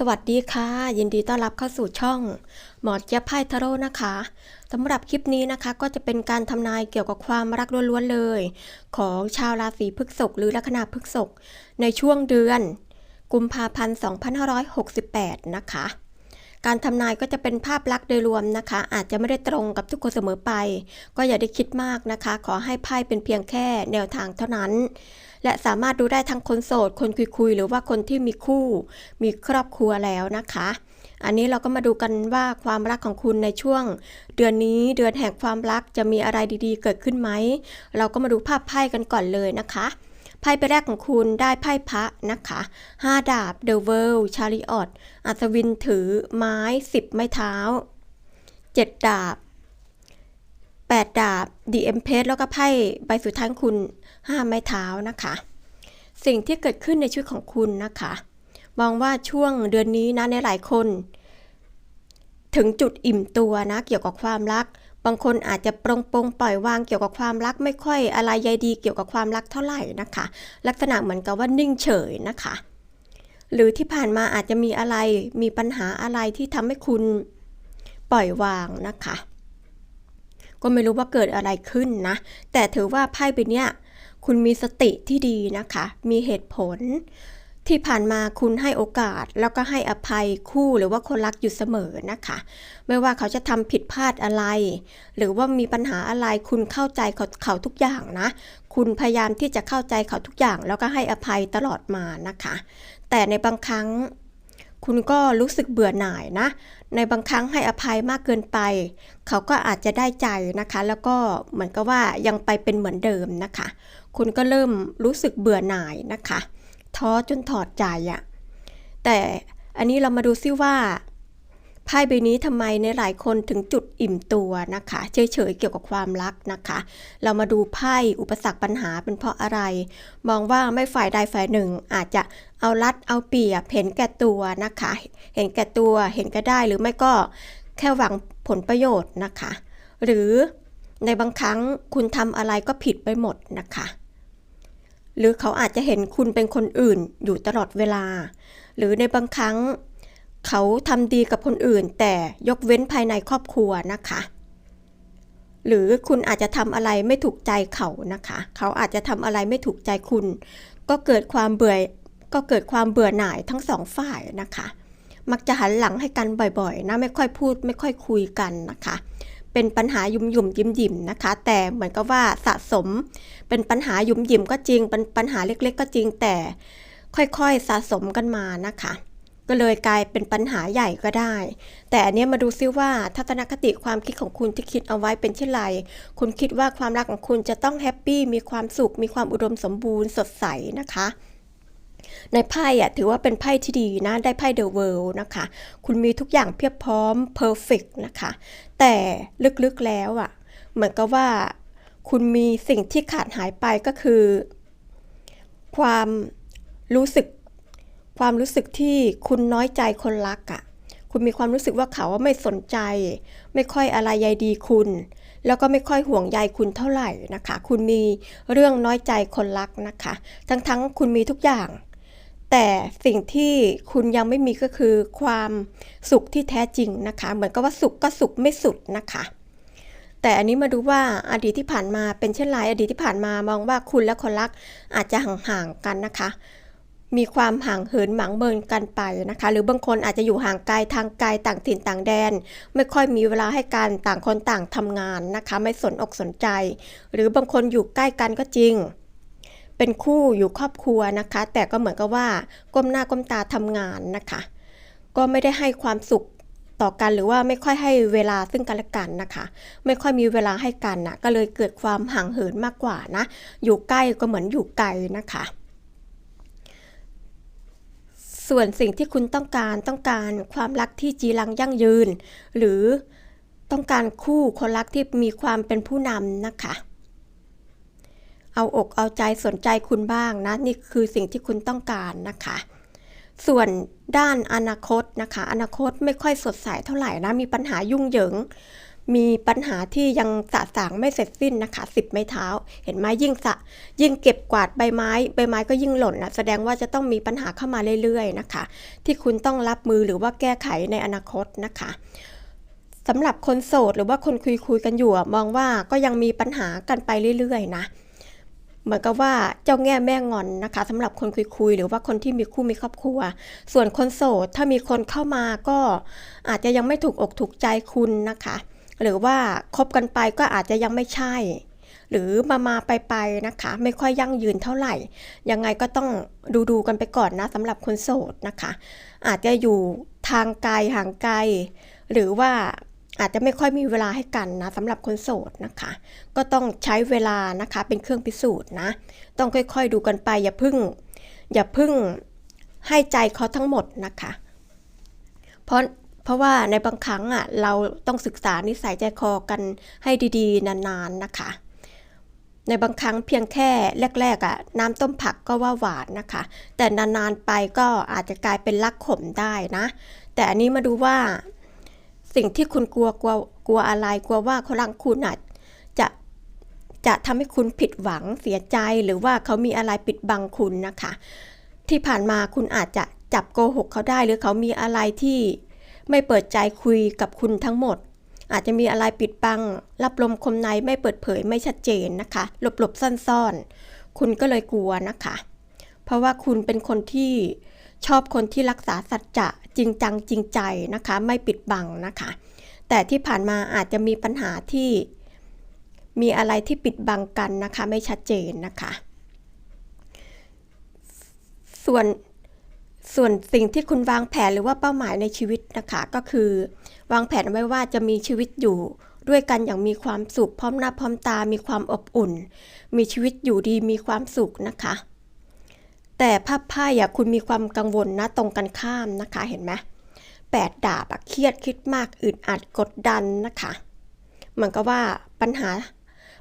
สวัสดีค่ะ ยินดีต้อนรับเข้าสู่ช่อง หมอเจี๊ยบไพ่ทาโร่นะคะสำหรับคลิปนี้นะคะก็จะเป็นการทำนายเกี่ยวกับความรักล้วนๆเลย ของชาวราศีพฤษภหรือลัคนาพฤษภในช่วงเดือน กุมภาพันธ์ 2568 นะคะ การทำนายก็จะเป็นภาพลักษณ์โดยรวมนะคะ อาจจะไม่ได้ตรงกับทุกคนเสมอไป ก็อย่าได้คิดมากนะคะ ขอให้ไพ่เป็นเพียงแค่แนวทางเท่านั้น และสามารถดูได้ทั้งคนโสด คนคุยๆ หรือว่าคนที่มีคู่ มีครอบครัวแล้วนะคะ อันนี้เราก็มาดูกันว่าความรักของคุณในช่วง เดือนนี้เดือนแห่งความรักจะมีอะไรดีๆ เกิดขึ้นไหม เราก็มาดูภาพไพ่กันก่อนเลยนะคะไพ่ใบแรกของคุณได้ไพ่พระนะคะ5ดาบ The World Chariot อัศวินถือไม้10ไม้เท้า7ดาบ 8 ดาบ The Empress แล้วก็ไพ่ใบสุดท้ายคุณ 5 ไม้เท้านะคะ สิ่งที่เกิดขึ้นในชีวิตของคุณนะคะ มองว่าช่วงเดือนนี้นะในหลายคน ถึงจุดอิ่มตัวนะเกี่ยวกับความรัก บางคนอาจจะปรงปงปล่อยวางเกี่ยวกับความรักไม่ค่อยอะไรใยดีเกี่ยวกับความรักเท่าไหร่นะคะ ลักษณะเหมือนกับว่านิ่งเฉยนะคะ หรือที่ผ่านมาอาจจะมีอะไรมีปัญหาอะไรที่ทำให้คุณปล่อยวางนะคะ ก็ไม่รู้ว่าเกิดอะไรขึ้นนะ แต่ถือว่าไพ่ใบเนี้ยคุณมีสติที่ดีนะคะ มีเหตุผล ที่ผ่านมาคุณให้โอกาส แล้วก็ให้อภัยคู่หรือว่าคนรักอยู่เสมอนะคะ ไม่ว่าเขาจะทำผิดพลาดอะไร หรือว่ามีปัญหาอะไรคุณเข้าใจเขาเขาทุกอย่างนะ คุณพยายามที่จะเข้าใจเขาทุกอย่าง แล้วก็ให้อภัยตลอดมานะคะ แต่ในบางครั้ง คุณก็รู้สึกเบื่อหน่ายนะ ในบางครั้งให้อภัยมากเกินไป เขาก็อาจจะได้ใจนะคะ แล้วก็เหมือนกับว่ายังไปเป็นเหมือนเดิมนะคะ คุณก็เริ่มรู้สึกเบื่อหน่ายนะคะ ท้อจนถอดใจอะแต่อันนี้เรามาดูซิว่า ไพ่ใบนี้ทำไมในหลายคนถึงจุดอิ่มตัวนะคะ เฉยๆเกี่ยวกับความรักนะคะ เรามาดูไพ่อุปสรรคปัญหาเป็นเพราะอะไร มองว่าไม่ฝ่ายใดฝ่ายหนึ่ง อาจจะเอารัดเอาเปรียบเห็นแก่ตัวนะคะ เห็นแก่ตัวเห็นก็ได้หรือไม่ก็แค่หวังผลประโยชน์นะคะ หรือในบางครั้งคุณทำอะไรก็ผิดไปหมดนะคะ หรือเขาอาจจะเห็นคุณเป็นคนอื่นอยู่ตลอดเวลา หรือในบางครั้ง เขาทำดีกับคนอื่น แต่ยกเว้นภายในครอบครัวนะคะ หรือคุณอาจจะทำอะไรไม่ถูกใจเขานะคะ เขาอาจจะทำอะไรไม่ถูกใจคุณ ก็เกิดความเบื่อก็เกิดความเบื่อหน่ายทั้งสองฝ่ายนะคะ มักจะหันหลังให้กันบ่อยๆนะไม่ค่อยพูดไม่ค่อยคุยกันนะคะ เป็นปัญหายุ่มยุ่มยิ้มยิ้มๆนะคะ แต่เหมือนกับว่าสะสม เป็นปัญหายุ่มยิ้มก็จริงเป็นปัญหาเล็ก ๆ ก็จริงแต่ค่อยๆสะสมกันมานะคะ ก็เลยกลายเป็นปัญหาใหญ่ก็ได้ แต่อันนี้มาดูซิว่าทัศนคติความคิดของคุณที่คิดเอาไว้เป็นเช่นไร คุณคิดว่าความรักของคุณจะต้องแฮปปี้มีความสุข มีความอุดมสมบูรณ์สดใสนะคะ ในไพ่อะถือว่าเป็นไพ่ที่ดีนะ ได้ไพ่เดอะเวิลด์นะคะ คุณมีทุกอย่างเพียบพร้อมเพอร์เฟกนะคะ แต่ลึกๆแล้วอะเหมือนกับว่า คุณมีสิ่งที่ขาดหายไปก็คือ ความรู้สึก ความรู้สึกที่คุณน้อยใจคนรักอะ่ะ คุณมีความรู้สึกว่าเขาไม่สนใจ ไม่ค่อยอะไรใยดีคุณ แล้วก็ไม่ค่อยห่วงใยคุณเท่าไหร่นะคะ คุณมีเรื่องน้อยใจคนรักนะคะ ทั้งๆคุณมีทุกอย่าง แต่สิ่งที่คุณยังไม่มีก็คือ ความสุขที่แท้จริงนะคะ เหมือนกับว่าสุขก็สุขไม่สุดนะคะแต่อันนี้มาดูว่าอดีตที่ผ่านมาเป็นเช่นไรอดีตที่ผ่านมามองว่าคุณและคนรักอาจจะห่างๆกันนะคะ มีความห่างเหินหมางเมินกันไปนะคะ หรือบางคนอาจจะอยู่ห่างไกลทางไกลต่างถิ่นต่างแดน ไม่ค่อยมีเวลาให้กันต่างคนต่างทำงานนะคะ ไม่สนอกสนใจ หรือบางคนอยู่ใกล้กันก็จริง เป็นคู่อยู่ครอบครัวนะคะ แต่ก็เหมือนกับว่าก้มหน้าก้มตาทำงานนะคะ ก็ไม่ได้ให้ความสุขต่อกันหรือว่าไม่ค่อยให้เวลาซึ่งกันและกันนะคะ ไม่ค่อยมีเวลาให้กันนะก็เลยเกิดความห่างเหินมากกว่านะ อยู่ใกล้ก็เหมือนอยู่ไกลนะคะ ส่วนสิ่งที่คุณต้องการต้องการความรักที่จีรังยั่งยืน หรือต้องการคู่คนรักที่มีความเป็นผู้นำนะคะ เอาอกเอาใจสนใจคุณบ้างนะ นี่คือสิ่งที่คุณต้องการนะคะ ส่วนด้านอนาคตนะคะ อนาคตไม่ค่อยสดใสเท่าไหร่นะ มีปัญหายุ่งเหยิง มีปัญหาที่ยังสะสางไม่เสร็จสิ้นนะคะสิบไม้เท้า เห็นไหมยิ่งสะ ยิ่งเก็บกวาดใบไม้ ใบไม้ก็ยิ่งหล่นนะแสดงว่าจะต้องมีปัญหาเข้ามาเรื่อยๆนะคะ ที่คุณต้องรับมือหรือว่าแก้ไขในอนาคตนะคะสำหรับคนโสดหรือว่าคนคุยคุยกันอยู่มองว่าก็ยังมีปัญหากันไปเรื่อยๆนะเหมือนกับว่าเจ้าแง่แม่งอนนะคะสำหรับคนคุยคุยๆหรือว่าคนที่มีคู่มีครอบครัว ส่วนคนโสดถ้ามีคนเข้ามาก็อาจจะยังไม่ถูกอกถูกใจคุณนะคะ หรือว่าคบกันไปก็อาจจะยังไม่ใช่ หรือมามาไปไปนะคะ ไม่ค่อยยั่งยืนเท่าไหร่ ยังไงก็ต้องดูดูกันไปก่อนนะสำหรับคนโสดนะคะ อาจจะอยู่ทางไกลห่างไกล หรือว่าอาจจะไม่ค่อยมีเวลาให้กันนะสำหรับคนโสดนะคะ ก็ต้องใช้เวลานะคะเป็นเครื่องพิสูจน์นะ ต้องค่อยๆดูกันไป อย่าพึ่ง อย่าพึ่งให้ใจเขาทั้งหมดนะคะ เพราะ เพราะว่าในบางครั้งอะเราต้องศึกษานิสัยใจคอกันให้ดีๆ นานๆนะคะ ในบางครั้งเพียงแค่แรกๆอะน้ำต้มผักก็ว่าหวานนะคะ แต่นานๆไปก็อาจจะกลายเป็นรักขมได้นะ แต่อันนี้มาดูว่าสิ่งที่คุณกลัวกลัวกลัวอะไรกลัวว่าคนรักคุณอะจะจะทำให้คุณผิดหวังเสียใจหรือว่าเขามีอะไรปิดบังคุณนะคะ ที่ผ่านมาคุณอาจจะจับโกหกเขาได้หรือเขามีอะไรที่ ไม่เปิดใจคุยกับคุณทั้งหมด อาจจะมีอะไรปิดบัง รับลมคมในไม่เปิดเผยไม่ชัดเจนนะคะ หลบหลบซ่อนๆ คุณก็เลยกลัวนะคะ เพราะว่าคุณเป็นคนที่ชอบคนที่รักษาสัจจะจริงจังจริงใจนะคะ ไม่ปิดบังนะคะ แต่ที่ผ่านมาอาจจะมีปัญหาที่มีอะไรที่ปิดบังกันนะคะ ไม่ชัดเจนนะคะ ส่วน ส่วนสิ่งที่คุณวางแผนหรือว่าเป้าหมายในชีวิตนะคะก็คือ วางแผนไว้ว่าจะมีชีวิตอยู่ด้วยกันอย่างมีความสุขพร้อมหน้าพร้อมตา มีความอบอุ่น มีชีวิตอยู่ดีมีความสุขนะคะ แต่ภาพไพ่อะคุณมีความกังวลนะตรงกันข้ามนะคะเห็นไหมแปดดาบอะเครียดคิดมากอึดอัดกดดันนะคะเหมือนกับว่าปัญหา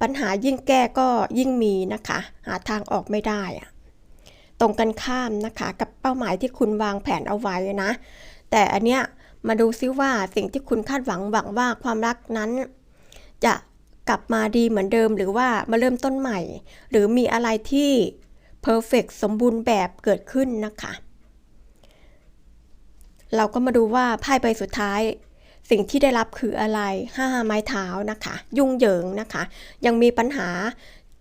ปัญหายิ่งแก้ก็ยิ่งมีนะคะ หาทางออกไม่ได้อะ ตรงกันข้ามนะคะ กับเป้าหมายที่คุณวางแผนเอาไว้นะ แต่อันเนี้ยมาดูซิว่าสิ่งที่คุณคาดหวังหวังว่าความรักนั้น จะกลับมาดีเหมือนเดิม หรือว่ามาเริ่มต้นใหม่ หรือมีอะไรที่เพอร์เฟกสมบูรณ์แบบเกิดขึ้นนะคะ เราก็มาดูว่าไพ่ใบสุดท้ายสิ่งที่ได้รับคืออะไรห้าไม้เท้านะคะ ยุ่งเหยิงนะคะ ยังมีปัญหา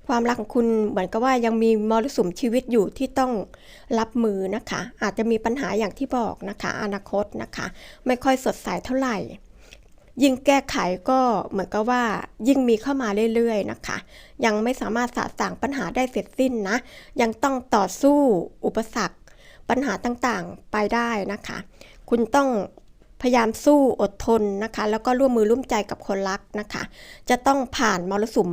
ความรักของคุณเหมือนกับว่ายังมีมรสุมชีวิตอยู่ที่ต้องรับมือนะคะ อาจจะมีปัญหาอย่างที่บอกนะคะ อนาคตนะคะ ไม่ค่อยสดใสเท่าไหร่ ยิ่งแก้ไขก็เหมือนกับว่ายิ่งมีเข้ามาเรื่อยๆนะคะ ยังไม่สามารถสะสางปัญหาได้เสร็จสิ้นนะ ยังต้องต่อสู้อุปสรรค ปัญหาต่างๆไปได้นะคะ คุณต้อง พยายามสู้อดทนนะคะ แล้วก็ร่วมมือร่วมใจกับคนรักนะคะ จะต้องผ่านมรสุม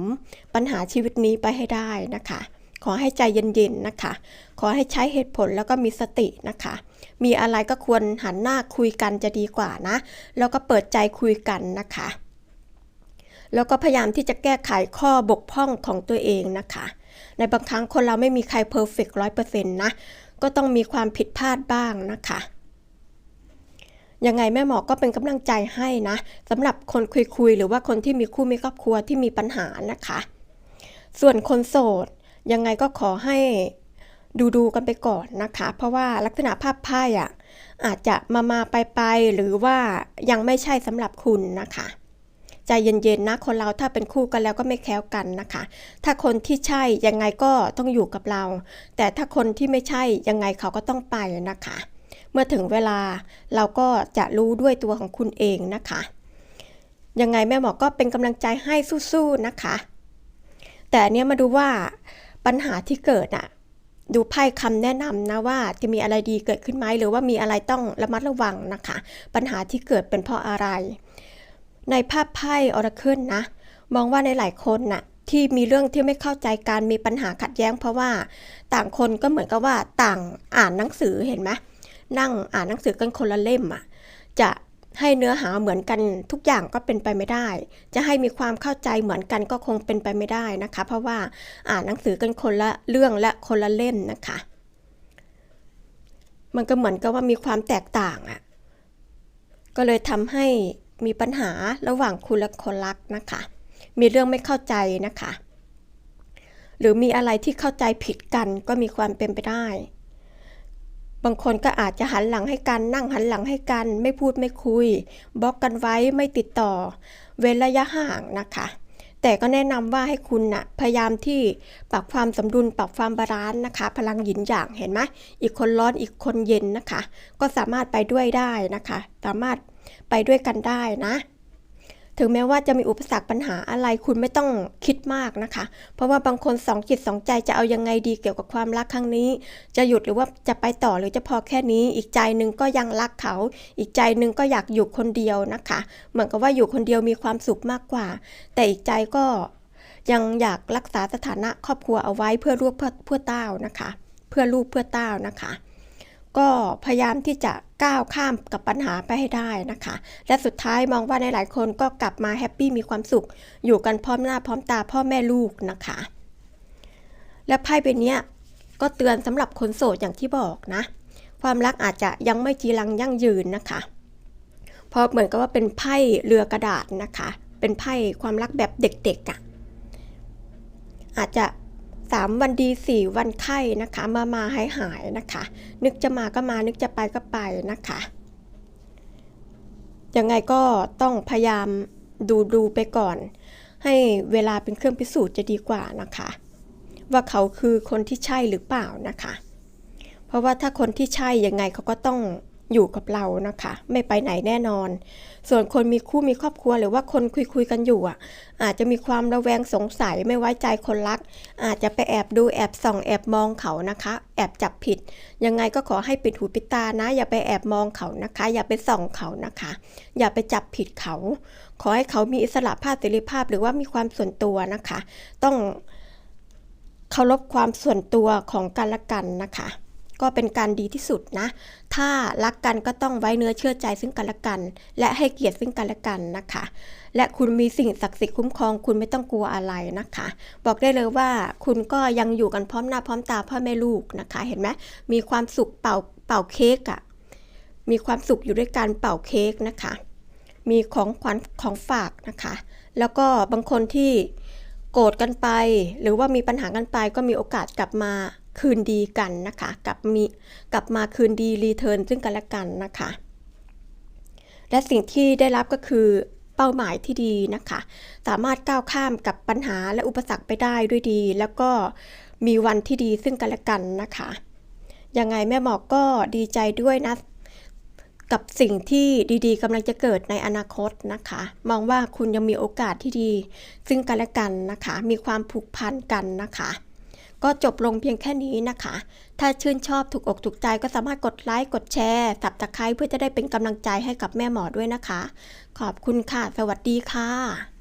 ปัญหาชีวิตนี้ไปให้ได้นะคะ ขอให้ใจเย็นๆนะคะ ขอให้ใช้เหตุผลแล้วก็มีสตินะคะ มีอะไรก็ควรหันหน้าคุยกันจะดีกว่านะ แล้วก็เปิดใจคุยกันนะคะ แล้วก็พยายามที่จะแก้ไขข้อบกพร่องของตัวเองนะคะ ในบางครั้งคนเราไม่มีใครเพอร์เฟกต์ร้อยเปอร์เซ็นต์นะ ก็ต้องมีความผิดพลาดบ้างนะคะ ยังไงแม่หมอก็เป็นกำลังใจให้นะสำหรับคนคุยๆหรือว่าคนที่มีคู่มีครอบครัวที่มีปัญหานะคะ ส่วนคนโสด ยังไงก็ขอให้ดูดูกันไปก่อนนะคะ เพราะว่าลักษณะภาพไพ่อะอาจจะมามาไปไปหรือว่ายังไม่ใช่สำหรับคุณนะคะ ใจเย็นๆนะคนเราถ้าเป็นคู่กันแล้วก็ไม่แคล้วกันนะคะ ถ้าคนที่ใช่ยังไงก็ต้องอยู่กับเรา แต่ถ้าคนที่ไม่ใช่ยังไงเขาก็ต้องไปนะคะ เมื่อถึงเวลาเราก็จะรู้ด้วยตัวของคุณเองนะคะ ยังไงแม่หมอก็เป็นกำลังใจให้สู้ๆนะคะ แต่เนี้ยมาดูว่าปัญหาที่เกิดอะดูไพ่คำแนะนำนะว่าจะมีอะไรดีเกิดขึ้นไหมหรือว่ามีอะไรต้องระมัดระวังนะคะ ปัญหาที่เกิดเป็นเพราะอะไร ในภาพไพ่ออราเคิลนะ มองว่าในหลายคนน่ะที่มีเรื่องที่ไม่เข้าใจการมีปัญหาขัดแย้ง เพราะว่าต่างคนก็เหมือนกับว่าต่างอ่านหนังสือเห็นไหม นั่งอ่านหนังสือกันคนละเล่มอะจะให้เนื้อหาเหมือนกันทุกอย่างก็เป็นไปไม่ได้ จะให้มีความเข้าใจเหมือนกันก็คงเป็นไปไม่ได้นะคะ เพราะว่าอ่านหนังสือกันคนละเรื่องและคนละเล่มนะคะ มันก็เหมือนกับว่ามีความแตกต่างอะ ก็เลยทำให้มีปัญหาระหว่างคุณและคนรักนะคะ มีเรื่องไม่เข้าใจนะคะ หรือมีอะไรที่เข้าใจผิดกันก็มีความเป็นไปได้ บางคนก็อาจจะหันหลังให้กัน นั่งหันหลังให้กัน ไม่พูดไม่คุยบล็อกกันไว้ไม่ติดต่อ เว้นระยะห่างนะคะ แต่ก็แนะนำว่าให้คุณนะ่ะพยายามที่ปรับความสมดุลปรับความบาลานซ์นะคะ พลังหยินหยางเห็นไหมอีกคนร้อนอีกคนเย็นนะคะ ก็สามารถไปด้วยได้นะคะ สามารถไปด้วยกันได้นะ ถึงแม้ว่าจะมีอุปสรรคปัญหาอะไรคุณไม่ต้องคิดมากนะคะ เพราะว่าบางคนสองจิตสองใจจะเอายังไงดีเกี่ยวกับความรักครั้งนี้ จะหยุดหรือว่าจะไปต่อหรือจะพอแค่นี้ อีกใจหนึ่งก็ยังรักเขา อีกใจหนึ่งก็อยากอยู่คนเดียวนะคะ เหมือนกับว่าอยู่คนเดียวมีความสุขมากกว่า แต่อีกใจก็ยังอยากรักษาสถานะครอบครัวเอาไว้เพื่อลูกเพื่อเพื่อเต้านะคะ เพื่อลูกเพื่อเต้านะคะ ก็พยายามที่จะ ก้าวข้ามกับปัญหาไปให้ได้นะคะ และสุดท้ายมองว่าในหลายคนก็กลับมาแฮปปี้มีความสุข อยู่กันพร้อมหน้าพร้อมตาพ่อแม่ลูกนะคะ และไพ่ใบนี้ก็เตือนสำหรับคนโสดอย่างที่บอกนะ ความรักอาจจะยังไม่จีรังยั่งยืนนะคะเพราะเหมือนกับว่าเป็นไพ่เรือกระดาษนะคะ เป็นไพ่ความรักแบบเด็กๆอะ่ะอาจจะ สามวันดีสี่วันไข้นะคะ มามาหายหายนะคะ นึกจะมาก็มานึกจะไปก็ไปนะคะยังไงก็ต้องพยายามดูดูไปก่อน ให้เวลาเป็นเครื่องพิสูจน์จะดีกว่านะคะ ว่าเขาคือคนที่ใช่หรือเปล่านะคะ เพราะว่าถ้าคนที่ใช่ยังไงเขาก็ต้อง อยู่กับเรานะคะ ไม่ไปไหนแน่นอน ส่วนคนมีคู่มีครอบครัวหรือว่าคนคุยคุยกันอยู่อะ อาจจะมีความระแวงสงสัยไม่ไว้ใจคนรัก อาจจะไปแอบดูแอบส่องแอบมองเขานะคะ แอบจับผิด ยังไงก็ขอให้ปิดหูปิดตานะ อย่าไปแอบมองเขานะคะ อย่าไปส่องเขานะคะ อย่าไปจับผิดเขา ขอให้เขามีอิสระภาพเสรีภาพหรือว่ามีความส่วนตัวนะคะ ต้องเคารพความส่วนตัวของกันและกันนะคะ ก็เป็นการดีที่สุดนะ ถ้ารักกันก็ต้องไว้เนื้อเชื่อใจซึ่งกันและกัน และให้เกียรติซึ่งกันและกันนะคะ และคุณมีสิ่งศักดิ์สิทธิ์คุ้มครองคุณไม่ต้องกลัวอะไรนะคะ บอกได้เลยว่าคุณก็ยังอยู่กันพร้อมหน้าพร้อมตาพ่อแม่ลูกนะคะ เห็นไหมมีความสุขเป่าเป่าเค้กอะ่ะมีความสุขอยู่ด้วยการเป่าเค้กนะคะ มีของขวัญของฝากนะคะ แล้วก็บางคนที่โกรธกันไป หรือว่ามีปัญหากันไปก็มีโอกาสกลับมา คืนดีกันนะคะ กลับมีกลับมาคืนดีรีเทิร์นซึ่งกันและกันนะคะ และสิ่งที่ได้รับก็คือเป้าหมายที่ดีนะคะ สามารถก้าวข้ามกับปัญหาและอุปสรรคไปได้ด้วยดี แล้วก็มีวันที่ดีซึ่งกันและกันนะคะ ยังไงแม่หมอกก็ดีใจด้วยนะกับสิ่งที่ดีๆกำลังจะเกิดในอนาคตนะคะ มองว่าคุณยังมีโอกาสที่ดี ซึ่งกันและกันนะคะ มีความผูกพันกันนะคะ ก็จบลงเพียงแค่นี้นะคะ ถ้าชื่นชอบถูกอกถูกใจก็สามารถกดไลค์ กดแชร์สับตะไคร้เพื่อจะได้เป็นกำลังใจให้กับแม่หมอด้วยนะคะ ขอบคุณค่ะ สวัสดีค่ะ